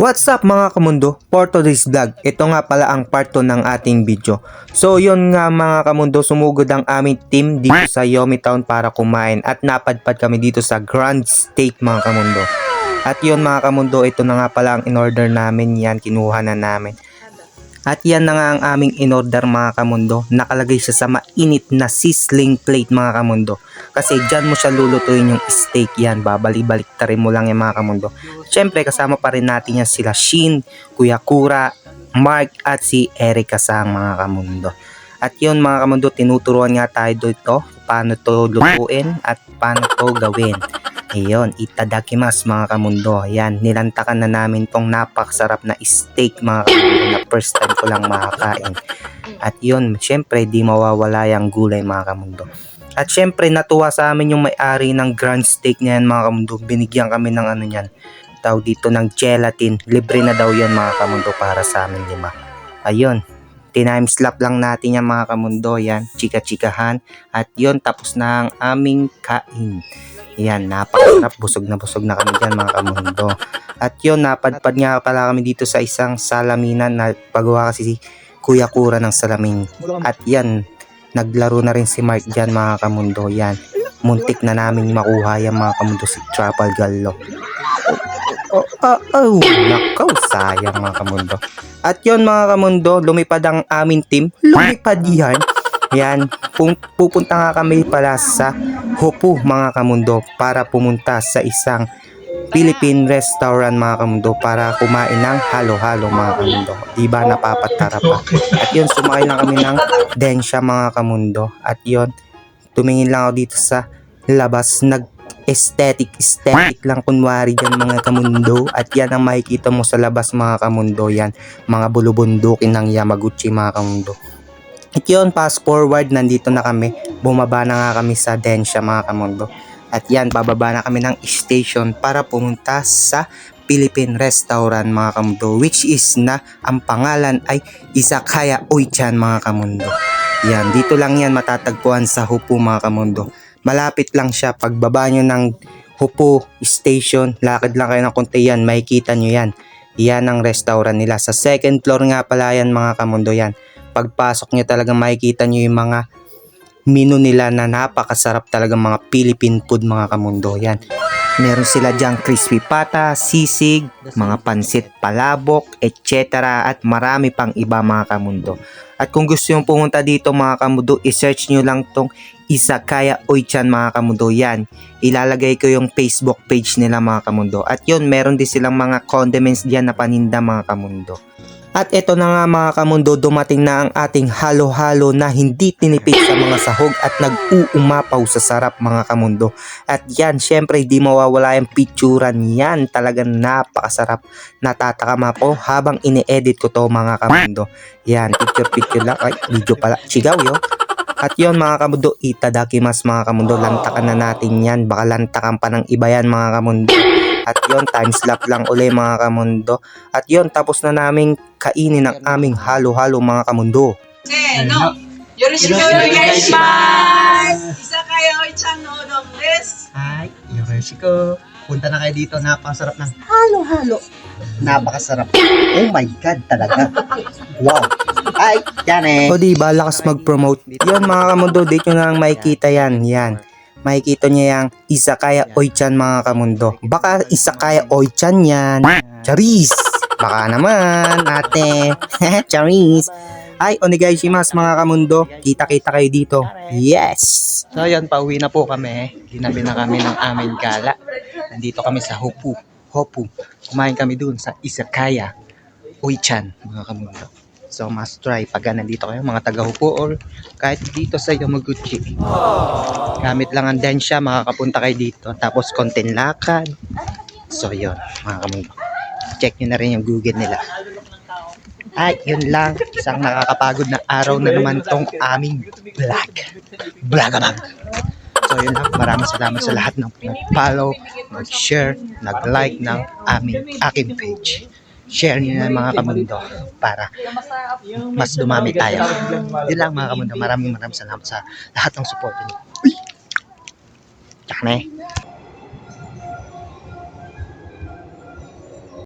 What's up mga kamundo? For today's vlog, ito nga pala ang part 2 ng ating video. So yun nga mga kamundo, sumugod ang aming team dito sa Yomi Town para kumain at napadpad kami dito sa Grand Steak mga kamundo. At yun mga kamundo, ito na nga pala ang in-order namin yan, kinuha na namin. At yan na nga ang aming in-order mga kamundo. Nakalagay siya sa mainit na sizzling plate mga kamundo. Kasi dyan mo siya lulutuin yung steak yan. Babalik-balik rin mo lang yung mga kamundo. Siyempre kasama pa rin natin yan sila Shin, Kuya Kura, Mark at si Eric Kasang mga kamundo. At yun mga kamundo, tinuturuan nga tayo dito paano to lutuin at paano to gawin. Ayun, itadakimas mga kamundo. Yan, nilantakan na namin tong napakasarap na steak mga kamundo na first time ko lang makakain. At yun, syempre di mawawala yung gulay mga kamundo. At syempre natuwa sa amin yung may-ari ng grand steak na yan mga kamundo. Binigyan kami ng ano yan, tawag dito ng gelatin. Libre na daw yan mga kamundo para sa amin lima. Ayun, tinime-slap lang natin yan mga kamundo. Yan, chika-chikahan. At yun, tapos na ang aming kain. Yan, napakasarap. Busog na busog na kami dyan mga kamundo. At yun, napadpad nga pala kami dito sa isang salaminan na pagawa kasi si Kuya Kura ng salamin. At yan, naglaro na rin si Mark dyan mga kamundo. Yan, muntik na namin makuha yan mga kamundo si Trapal Gallo. Oh, oh, oh, nakaw, sayang mga kamundo. At yun mga kamundo, lumipad ang aming team. Lumipad yan. Yan, pupunta nga kami pala sa Hopu mga kamundo para pumunta sa isang Philippine restaurant mga kamundo para kumain ng halo-halo mga kamundo. Di ba napapatara pa? At yun, sumakay lang kami ng Densha mga kamundo. At yun, tumingin lang ako dito sa labas. Nag aesthetic, aesthetic lang kunwari dyan mga kamundo. At yan ang makikita mo sa labas mga kamundo. Yan, mga bulubundukin ng Yamaguchi mga kamundo. At yun, fast forward, nandito na kami. Bumaba na nga kami sa Densha mga kamundo. At yan, bababa na kami ng station para pumunta sa Philippine restaurant mga kamundo. Which is na, ang pangalan ay Izakaya Oichan mga kamundo. Yan, dito lang yan matatagpuan sa Hupu mga kamundo. Malapit lang siya. Pagbaba nyo ng Hupu Station, lakad lang kayo ng konti yan, makikita nyo yan. Yan ang restaurant nila. Sa second floor nga pala yan mga kamundo yan. Pagpasok nyo talaga makikita nyo yung mga menu nila na napakasarap talaga mga Philippine food mga kamundo. Yan. Meron sila diyang crispy pata, sisig, mga pansit palabok, etc. At marami pang iba mga kamundo. At kung gusto nyo pumunta dito mga kamundo, isearch nyo lang tong Izakaya Oichan mga kamundo. Yan, ilalagay ko yung Facebook page nila mga kamundo. At yun, meron din silang mga condiments diyan na paninda mga kamundo. At ito na nga mga kamundo, dumating na ang ating halo-halo na hindi tinipid sa mga sahog at nag-uumapaw sa sarap mga kamundo. At yan, syempre hindi mawawala yung picturan yan. Talagang napakasarap. Natatakama po habang ini-edit ko to mga kamundo. Yan, picture-picture lang. Ay, video pala. Chigaw yo. At yon mga kamundo, itadakimas mga kamundo. Lantakan na natin yan. Baka lantakan pa ng iba yan mga kamundo. At yon time slap lang uli mga kamundo. At yon tapos na naming kainin ang aming halo-halo mga kamundo. Hey, no. Yoroshiku onegaishimasu! Isa kayo, Chan Odong des. Hi, Yoroshiku. Punta na kayo dito, napakasarap ng halo-halo. Napakasarap. Oh my God, talaga. Wow. Ay, yan eh. O diba, lakas mag-promote. Yan mga kamundo, date nyo na lang makikita yan. Yan. Makikita nyo yung Izakaya Oichan mga kamundo. Baka Izakaya Oichan yan. Charis! Baka naman, ate. Charis! Ay, onegaishimasu mga kamundo. Kita-kita kayo dito. Yes! So yan, pauwi na po kami. Ginabi na kami ng aming gala. Nandito kami sa Hopu. Hopu. Kumain kami dun sa Isakaya. Uichan, mga kamundo. So must try pag nandito kayo mga taga or kahit dito sa Yamaguchi. Gamit lang ang densya, makakapunta kayo dito. Tapos konting lakad. So yun, mga kamundo. Check nyo na rin yung Google nila. Ay, yun lang. Isang nakakapagod na araw na naman tong aming vlog. Vlogabag. So yun lang. Maraming salamat sa lahat ng nag-follow, nag-share, nag-like ng aming aking page. Share niyo na mga kamundo para mas dumami tayo. Yun lang mga kamundo. Maraming maraming salamat sa lahat ng support niyo. Uy! Tsaka na eh.